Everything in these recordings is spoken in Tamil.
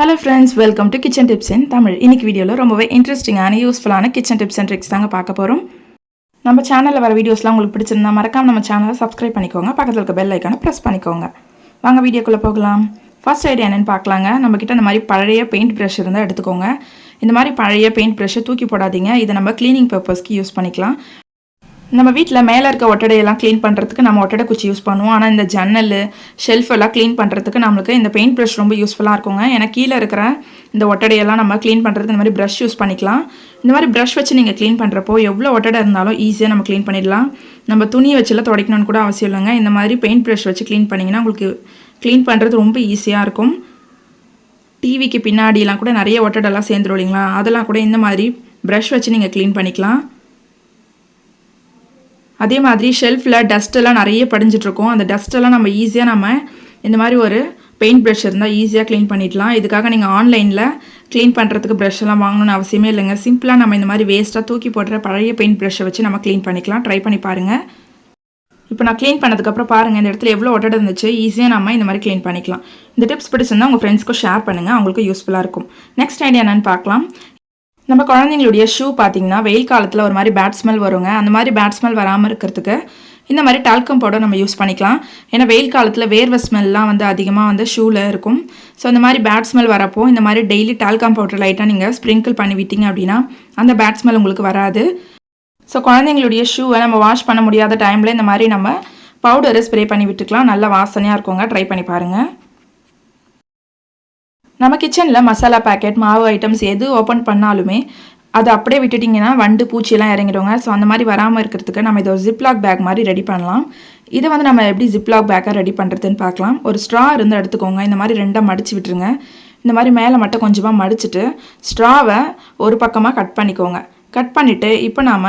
Hello friends welcome to kitchen tips in Tamil இன்னைக்கு வீடியோவில் ரொம்பவே இன்ட்ரெஸ்டிங்கான யூஸ்ஃபுல்லான கிச்சன் டிப்ஸ் அண்ட் ட்ரிக்ஸ் தாங்க பார்க்க போகிறோம் நம்ம சேனலில் வர வீடியோஸ்லாம் உங்களுக்கு பிடிச்சிருந்தா மறக்காம நம்ம சேனலை சப்ஸ்கிரைப் பண்ணிக்கோங்க. பக்கத்தில் இருக்க பெல் ஐக்கானை ப்ரெஸ் பண்ணிக்கோங்க. வாங்க வீடியோக்குள்ளே போகலாம். ஃபர்ஸ்ட் ஐடியா என்னென்னு பார்க்கலாங்க. நம்மக்கிட்ட இந்த மாதிரி பழைய பெயிண்ட் ப்ரஷ் இருந்தால் எடுத்துக்கோங்க. இந்த மாதிரி பழைய பெயிண்ட் ப்ரஷ்ஷை தூக்கி போடாதீங்க. இதை நம்ம க்ளீனிங் பர்பஸ்க்கு யூஸ் பண்ணிக்கலாம். நம்ம வீட்டில் மேலே இருக்க ஒட்டடையெல்லாம் க்ளீன் பண்ணுறதுக்கு நம்ம ஒட்டடை குச்சி யூஸ் பண்ணுவோம். ஆனால் இந்த ஜன்னல் ஷெல்ஃப் எல்லாம் க்ளீன் பண்ணுறதுக்கு நம்மளுக்கு இந்த பெயிண்ட் ப்ரஷ் ரொம்ப யூஸ்ஃபுல்லாக இருக்குங்க. ஏன்னா கீழே இருக்கிற இந்த ஒட்டடையெல்லாம் நம்ம க்ளீன் பண்ணுறதுக்கு இந்த மாதிரி ப்ரஷ் யூஸ் பண்ணிக்கலாம். இந்த மாதிரி ப்ரஷ் வச்சு நீங்கள் க்ளீன் பண்ணுறப்போ எவ்வளோ ஒட்டடை இருந்தாலும் ஈஸியாக நம்ம க்ளீன் பண்ணிடலாம். நம்ம துணியை வச்சுலாம் துடைக்கணும்னு கூட அவசியம் இல்லைங்க. இந்த மாதிரி பெயிண்ட் ப்ரஷ் வச்சு க்ளீன் பண்ணிங்கன்னா உங்களுக்கு க்ளீன் பண்ணுறது ரொம்ப ஈஸியாக இருக்கும். டிவிக்கு பின்னாடிலாம் கூட நிறைய ஒட்டடெல்லாம் சேர்ந்துரும் இல்லைங்களா? அதெல்லாம் கூட இந்த மாதிரி ப்ரஷ் வச்சு நீங்கள் க்ளீன் பண்ணிக்கலாம். அதே மாதிரி ஷெல்ஃபில் டஸ்ட்டெல்லாம் நிறைய படிஞ்சிட்ருக்கோம் அந்த டஸ்ட்டெல்லாம் நம்ம ஈஸியாக நம்ம இந்த மாதிரி ஒரு பெயிண்ட் ப்ரஷ் இருந்தால் ஈஸியாக க்ளீன் பண்ணிடலாம். இதுக்காக நீங்கள் ஆன்லைனில் க்ளீன் பண்ணுறதுக்கு ப்ரஷ் எல்லாம் வாங்கணும்னு அவசியமே இல்லைங்க. சிம்பிளாக நம்ம இந்த மாதிரி வேஸ்ட்டாக தூக்கி போடுற பழைய பெயிண்ட் ப்ரஷ்ஷை வச்சு நம்ம க்ளீன் பண்ணிக்கலாம். ட்ரை பண்ணி பாருங்கள் இப்போ நான் க்ளீன் பண்ணதுக்கப்புறம் பாருங்கள் இந்த இடத்துல எவ்வளோ ஒட்டடை இருந்துச்சு? ஈஸியாக நம்ம இந்த மாதிரி க்ளீன் பண்ணிக்கலாம். இந்த டிப்ஸ் பிடிச்சிருந்தா உங்கள் ஃப்ரெண்ட்ஸ்க்கும் ஷேர் பண்ணுங்கள் அவங்களுக்கு யூஸ்ஃபுல்லாக இருக்கும். நெக்ஸ்ட் ஐடியா என்னென்னு பார்க்கலாம். நம்ம குழந்தைங்களுடைய ஷூ பார்த்தீங்கன்னா வெயில் காலத்தில் ஒரு மாதிரி பேட் ஸ்மெல் வருங்க. அந்த மாதிரி பேட் ஸ்மெல் வராமல் இருக்கிறதுக்கு இந்த மாதிரி டால்கம் பவுடர் நம்ம யூஸ் பண்ணிக்கலாம். ஏன்னா வெயில் காலத்தில் வேர்வை ஸ்மெல்லாம் வந்து அதிகமாக வந்து ஷூவில் இருக்கும். ஸோ இந்த மாதிரி பேட் ஸ்மெல் வரப்போ இந்த மாதிரி டெய்லி டால்கம் பவுடர் லைட்டாக நீங்கள் ஸ்ப்ரிங்கிள் பண்ணி விட்டீங்க அப்படின்னா அந்த பேட் ஸ்மெல் உங்களுக்கு வராது. ஸோ குழந்தைங்களுடைய ஷூவை நம்ம வாஷ் பண்ண முடியாத டைமில் இந்த மாதிரி நம்ம பவுடரை ஸ்ப்ரே பண்ணி விட்டுக்கலாம். நல்ல வாசனையாக இருக்குங்க. ட்ரை பண்ணி பாருங்கள் நம்ம கிச்சனில் மசாலா பேக்கெட் மாவு ஐட்டம்ஸ் எது ஓப்பன் பண்ணாலுமே அதை அப்படியே விட்டுட்டிங்கன்னா வண்டு பூச்சியெல்லாம் இறங்கிடுவாங்க ஸோ அந்த மாதிரி வராமல் இருக்கிறதுக்கு நம்ம இதை ஒரு ஜிப்லாக் பேக் மாதிரி ரெடி பண்ணலாம். இதை வந்து நம்ம எப்படி ஜிப்லாக் பேக்காக ரெடி பண்ணுறதுன்னு பார்க்கலாம். ஒரு ஸ்ட்ரா இருந்து எடுத்துக்கோங்க. இந்த மாதிரி ரெண்டாக மடித்து விட்டுருங்க. இந்த மாதிரி மேலே மட்டும் கொஞ்சமாக மடிச்சுட்டு ஸ்ட்ராவை ஒரு பக்கமாக கட் பண்ணிக்கோங்க. கட் பண்ணிவிட்டு இப்போ நாம்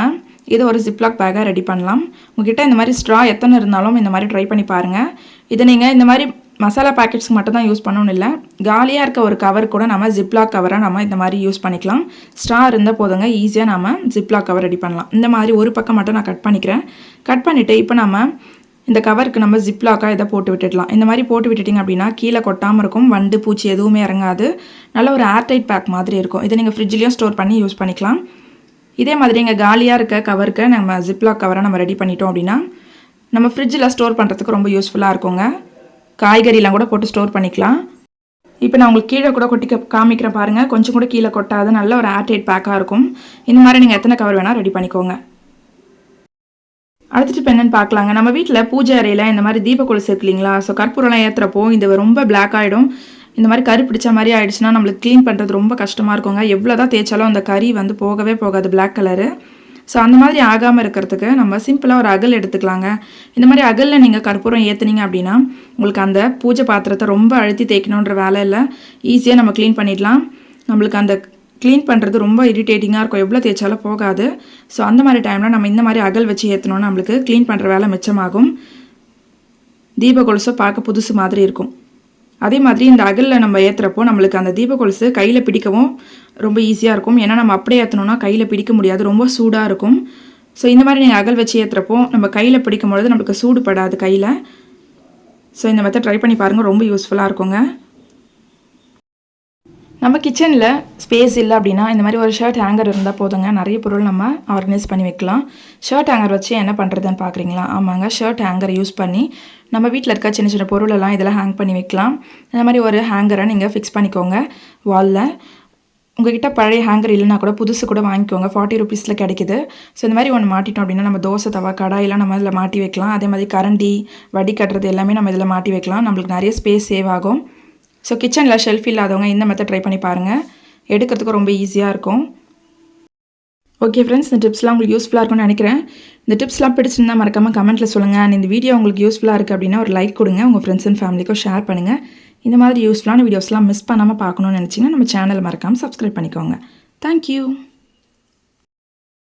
இதை ஒரு ஜிப்லாக் பேக்காக ரெடி பண்ணலாம். உங்ககிட்ட இந்த மாதிரி ஸ்ட்ரா எத்தனை இருந்தாலும் இந்த மாதிரி ட்ரை பண்ணி பாருங்கள் இதை நீங்கள் இந்த மாதிரி மசாலா பேக்கெட்ஸ்க்கு மட்டும் தான் யூஸ் பண்ணணும் இல்லை. காலியாக இருக்க ஒரு கவர் கூட நம்ம ஜிப்லாக் கவராக நம்ம இந்த மாதிரி யூஸ் பண்ணிக்கலாம். ஸ்ட்ரா இருந்தால் போதுங்க ஈஸியாக நம்ம ஜிப்லாக் கவர் ரெடி பண்ணலாம். இந்த மாதிரி ஒரு பக்கம் மட்டும் நான் கட் பண்ணிக்கிறேன். கட் பண்ணிவிட்டு இப்போ நம்ம இந்த கவருக்கு நம்ம ஜிப்லாக்காக இதை போட்டு விட்டுடலாம். இந்த மாதிரி போட்டு விட்டுட்டிங்க அப்படின்னா கீழே கொட்டாமல் இருக்கும் வண்டு பூச்சி எதுவுமே இறங்காது. நல்ல ஒரு ஏர்டைட் பேக் மாதிரி இருக்கும். இதை நீங்கள் ஃப்ரிட்ஜ்லேயும் ஸ்டோர் பண்ணி யூஸ் பண்ணிக்கலாம். இதே மாதிரி இங்கே காலியாக இருக்க கவருக்கு நம்ம ஜிப்லாக் கவரை நம்ம ரெடி பண்ணிட்டோம் அப்படின்னா நம்ம ஃப்ரிட்ஜில் ஸ்டோர் பண்ணுறதுக்கு ரொம்ப யூஸ்ஃபுல்லாக இருக்குங்க. காய்கறிலாம் கூட போட்டு ஸ்டோர் பண்ணிக்கலாம். இப்போ நான் உங்களுக்கு கீழே கூட கொட்டி காமிக்கிறேன் பாருங்கள் கொஞ்சம் கூட கீழே கொட்டாது நல்ல ஒரு ஏர்டைட் பேக்காக இருக்கும். இந்த மாதிரி நீங்கள் எத்தனை கவர் வேணால் ரெடி பண்ணிக்கோங்க. அடுத்துட்டு இப்போ என்னென்னு பார்க்கலாங்க. நம்ம வீட்டில் பூஜை அறையில் இந்த மாதிரி தீப கொலுசு இருக்கு இல்லைங்களா? ஸோ கற்பூரம்லாம் ஏற்றுறப்போ இது ரொம்ப பிளாக் ஆகிடும் இந்த மாதிரி கறி பிடிச்ச மாதிரி ஆயிடுச்சுன்னா நம்மளுக்கு க்ளீன் பண்ணுறது ரொம்ப கஷ்டமாக இருக்குங்க. எவ்வளோ தான் தேய்ச்சாலும் அந்த கறி வந்து போகவே போகாது பிளாக் கலரு ஸோ அந்த மாதிரி ஆகாமல் இருக்கிறதுக்கு நம்ம சிம்பிளாக ஒரு அகல் எடுத்துக்கலாங்க. இந்த மாதிரி அகலில் நீங்கள் கற்பூரம் ஏற்றுனீங்க அப்படின்னா உங்களுக்கு அந்த பூஜை பாத்திரத்தை ரொம்ப அழுத்தி தேய்க்கணுன்ற வேலை இல்லை. ஈஸியாக நம்ம க்ளீன் பண்ணிடலாம். நம்மளுக்கு அந்த க்ளீன் பண்ணுறது ரொம்ப இரிட்டேட்டிங்காக இருக்கும். எவ்வளோ தேய்ச்சாலும் போகாது. ஸோ அந்த மாதிரி டைமில் நம்ம இந்த மாதிரி அகல் வச்சு ஏற்றணும்னா நம்மளுக்கு க்ளீன் பண்ணுற வேலை மிச்சமாகும். தீப கொலுசை பார்க்க புதுசு மாதிரி இருக்கும். அதே மாதிரி இந்த அகலில் நம்ம ஏற்றுறப்போ நம்மளுக்கு அந்த தீப கொலுசு கையில் பிடிக்கவும் ரொம்ப ஈஸியாக இருக்கும். ஏன்னா நம்ம அப்படியே ஏற்றணும்னா கையில் பிடிக்க முடியாது. ரொம்ப சூடாக இருக்கும். ஸோ இந்த மாதிரி நீங்கள் அகல் வச்சு ஏற்றுறப்போ நம்ம கையில் பிடிக்கும் பொழுது நம்மளுக்கு சூடு படாது கையில். ஸோ இந்த மெத்தட் ட்ரை பண்ணி பாருங்கள் ரொம்ப யூஸ்ஃபுல்லாக இருக்குங்க. நம்ம கிச்சனில் ஸ்பேஸ் இல்லை அப்படின்னா இந்த மாதிரி ஒரு ஷர்ட் ஹேங்கர் இருந்தால் போதுங்க. நிறைய பொருள் நம்ம ஆர்கனைஸ் பண்ணி வைக்கலாம். ஷர்ட் ஹேங்கர் வச்சு என்ன பண்ணுறதுன்னு பார்க்குறீங்களா ஆமாங்க. ஷர்ட் ஹேங்கர் யூஸ் பண்ணி நம்ம வீட்டில் இருக்க சின்ன சின்ன பொருளெல்லாம் இதெல்லாம் ஹேங் பண்ணி வைக்கலாம். இந்த மாதிரி ஒரு ஹேங்கரை நீங்கள் ஃபிக்ஸ் பண்ணிக்கோங்க. வாலில் உங்ககிட்ட பழைய ஹேங்கர் இல்லைனா கூட புதுசு கூட வாங்கிக்கோங்க. ஃபார்ட்டி ருபீஸில் கிடைக்குது. ஸோ இந்த மாதிரி ஒன்று மாட்டிட்டோம் அப்படின்னா நம்ம தோசை தவா கடாயெல்லாம் நம்ம இதில் மாட்டி வைக்கலாம். அதே மாதிரி கரண்டி வடி கட்டுறது எல்லாமே நம்ம இதில் மாட்டி வைக்கலாம். நம்மளுக்கு நிறைய ஸ்பேஸ் சேவ் ஆகும். ஸோ கிச்சனில் ஷெல்ஃப் இல்லாதவங்க இந்த மெத்தட் ட்ரை பண்ணி பாருங்கள் எடுக்கிறதுக்கு ரொம்ப ஈஸியாக இருக்கும். ஓகே ஃப்ரெண்ட்ஸ் இந்த டிப்ஸ்லாம் உங்களுக்கு யூஸ்ஃபுல்லாக இருக்கும்னு நினைக்கிறேன். இந்த டிப்ஸ்லாம் பிடிச்சிருந்தா மறக்காமல் கமெண்ட்டில் சொல்லுங்கள் அண்ட் இந்த வீடியோ உங்களுக்கு யூஸ்ஃபுல்லாக இருக்குது அப்படின்னா ஒரு லைக் கொடுங்க. உங்கள் ஃப்ரெண்ட்ஸ் அண்ட் ஃபேமிலிக்கும் ஷேர் பண்ணுங்கள் இந்த மாதிரி யூஸ்ஃபுல்லான வீடியோஸ்லாம் மிஸ் பண்ணாமல் பார்க்கணும்னு நினச்சிங்கன்னா நம்ம சேனலை மறக்காமல் சப்ஸ்கிரைப் பண்ணிக்கோங்க. தேங்க்யூ